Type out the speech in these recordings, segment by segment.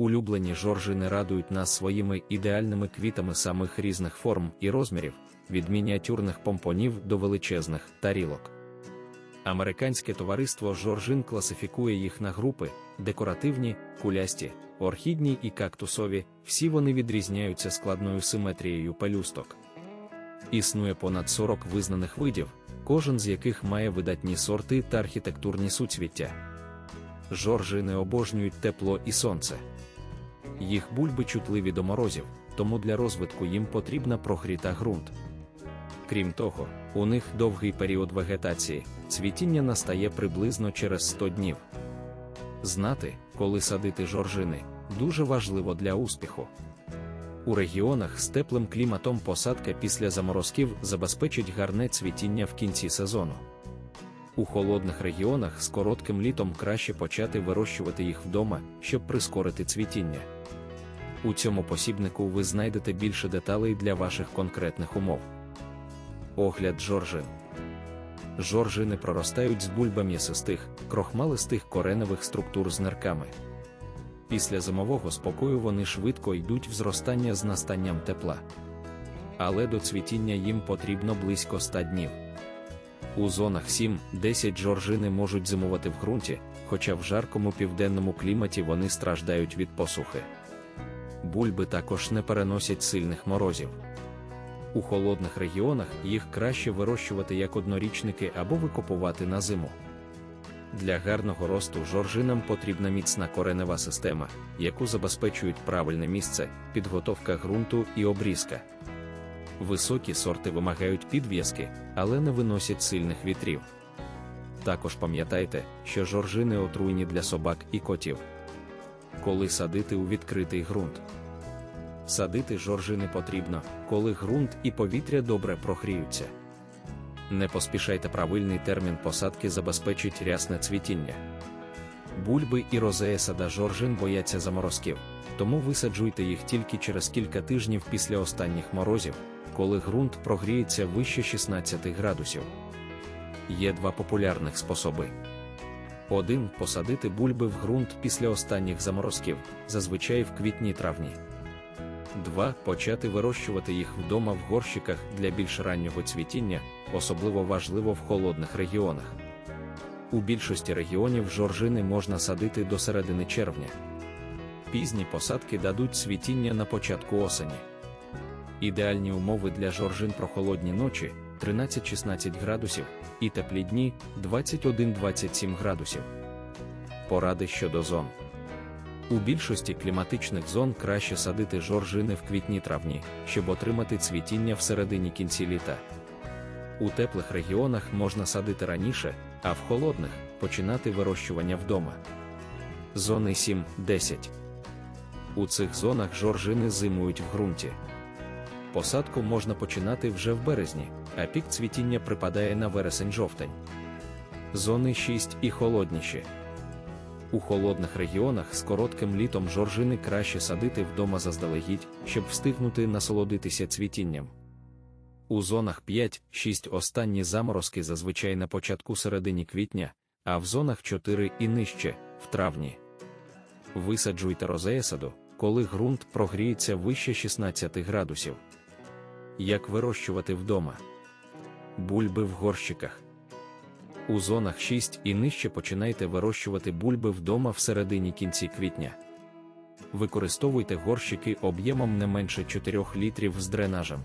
Улюблені жоржини радують нас своїми ідеальними квітами самих різних форм і розмірів, від мініатюрних помпонів до величезних тарілок. Американське товариство Жоржин класифікує їх на групи: декоративні, кулясті, орхідні і кактусові, всі вони відрізняються складною симетрією пелюсток. Існує понад 40 визнаних видів, кожен з яких має видатні сорти та архітектурні суцвіття. Жоржини обожнюють тепло і сонце. Їх бульби чутливі до морозів, тому для розвитку їм потрібна прогріта ґрунт. Крім того, у них довгий період вегетації, цвітіння настає приблизно через 100 днів. Знати, коли садити жоржини, дуже важливо для успіху. У регіонах з теплим кліматом посадка після заморозків забезпечить гарне цвітіння в кінці сезону. У холодних регіонах з коротким літом краще почати вирощувати їх вдома, щоб прискорити цвітіння. У цьому посібнику ви знайдете більше деталей для ваших конкретних умов. Огляд жоржин. Жоржини проростають з бульба м'ясистих, крохмалистих кореневих структур з нирками. Після зимового спокою вони швидко йдуть в зростання з настанням тепла. Але до цвітіння їм потрібно близько 100 днів. У зонах 7-10 жоржини можуть зимувати в ґрунті, хоча в жаркому південному кліматі вони страждають від посухи. Бульби також не переносять сильних морозів. У холодних регіонах їх краще вирощувати як однорічники або викопувати на зиму. Для гарного росту жоржинам потрібна міцна коренева система, яку забезпечують правильне місце, підготовка ґрунту і обрізка. Високі сорти вимагають підв'язки, але не виносять сильних вітрів. Також пам'ятайте, що жоржини отруйні для собак і котів. Коли садити у відкритий ґрунт. Садити жоржини потрібно, коли ґрунт і повітря добре прогріються. Не поспішайте правильний термін посадки забезпечить рясне цвітіння. Бульби і розея сада жоржин бояться заморозків, тому висаджуйте їх тільки через кілька тижнів після останніх морозів, коли ґрунт прогріється вище 16 градусів. Є два популярних способи. Один посадити бульби в ґрунт після останніх заморозків, зазвичай в квітні-травні. 2. Почати вирощувати їх вдома в горщиках для більш раннього цвітіння, особливо важливо в холодних регіонах. У більшості регіонів жоржини можна садити до середини червня. Пізні посадки дадуть цвітіння на початку осені. Ідеальні умови для жоржин прохолодні ночі 13-16 градусів, і теплі дні 21-27 градусів. Поради щодо зон. У більшості кліматичних зон краще садити жоржини в квітні-травні, щоб отримати цвітіння в середині кінці літа. У теплих регіонах можна садити раніше, а в холодних починати вирощування вдома. Зони 7-10. У цих зонах жоржини зимують в ґрунті. Посадку можна починати вже в березні, а пік цвітіння припадає на вересень-жовтень. Зони 6 і холодніші. У холодних регіонах з коротким літом жоржини краще садити вдома заздалегідь, щоб встигнути насолодитися цвітінням. У зонах 5-6 останні заморозки зазвичай на початку середині квітня, а в зонах 4 і нижче в травні. Висаджуйте розеясаду, коли ґрунт прогріється вище 16 градусів. Як вирощувати вдома? Бульби в горщиках. У зонах 6 і нижче починайте вирощувати бульби вдома в середині кінці квітня. Використовуйте горщики об'ємом не менше 4 літрів з дренажем.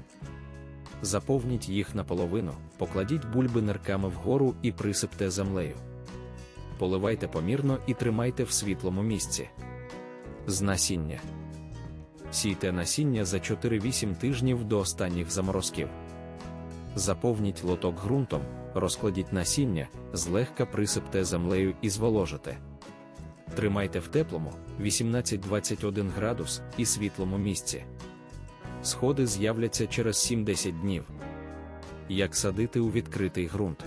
Заповніть їх наполовину, покладіть бульби нирками вгору і присипте землею. Поливайте помірно і тримайте в світлому місці. З насіння. Сійте насіння за 4-8 тижнів до останніх заморозків. Заповніть лоток ґрунтом, розкладіть насіння, злегка присипте землею і зволожите. Тримайте в теплому 18-21 градус і світлому місці. Сходи з'являться через 7-10 днів. Як садити у відкритий ґрунт.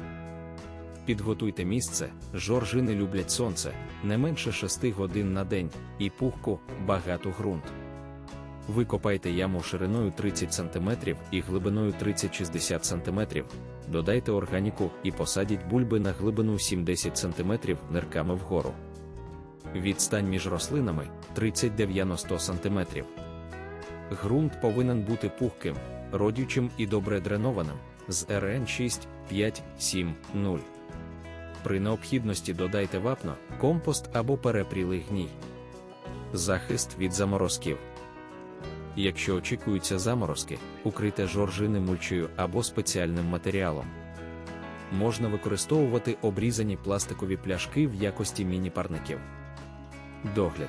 Підготуйте місце, жоржини люблять сонце, не менше 6 годин на день, і пухку, багато ґрунт. Викопайте яму шириною 30 см і глибиною 30-60 см, додайте органіку і посадіть бульби на глибину 70 см нирками вгору. Відстань між рослинами 30-90 см. Ґрунт повинен бути пухким, родючим і добре дренованим з РН 6, 5, 7, 0. При необхідності додайте вапно, компост або перепрілий гній. Захист від заморозків. Якщо очікуються заморозки, укрийте жоржини мульчею або спеціальним матеріалом. Можна використовувати обрізані пластикові пляшки в якості міні-парників. Догляд.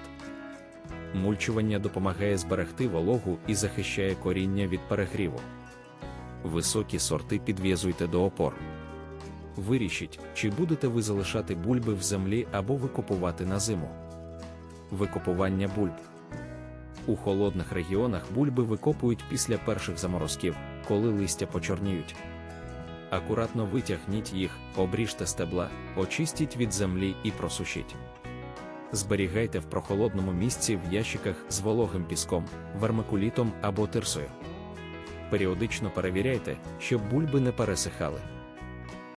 Мульчування допомагає зберегти вологу і захищає коріння від перегріву. Високі сорти підв'язуйте до опор. Вирішіть, чи будете ви залишати бульби в землі або викопувати на зиму. Викопування бульб. У холодних регіонах бульби викопують після перших заморозків, коли листя почорніють. Акуратно витягніть їх, обріжте стебла, очистіть від землі і просушіть. Зберігайте в прохолодному місці в ящиках з вологим піском, вермикулітом або тирсою. Періодично перевіряйте, щоб бульби не пересихали.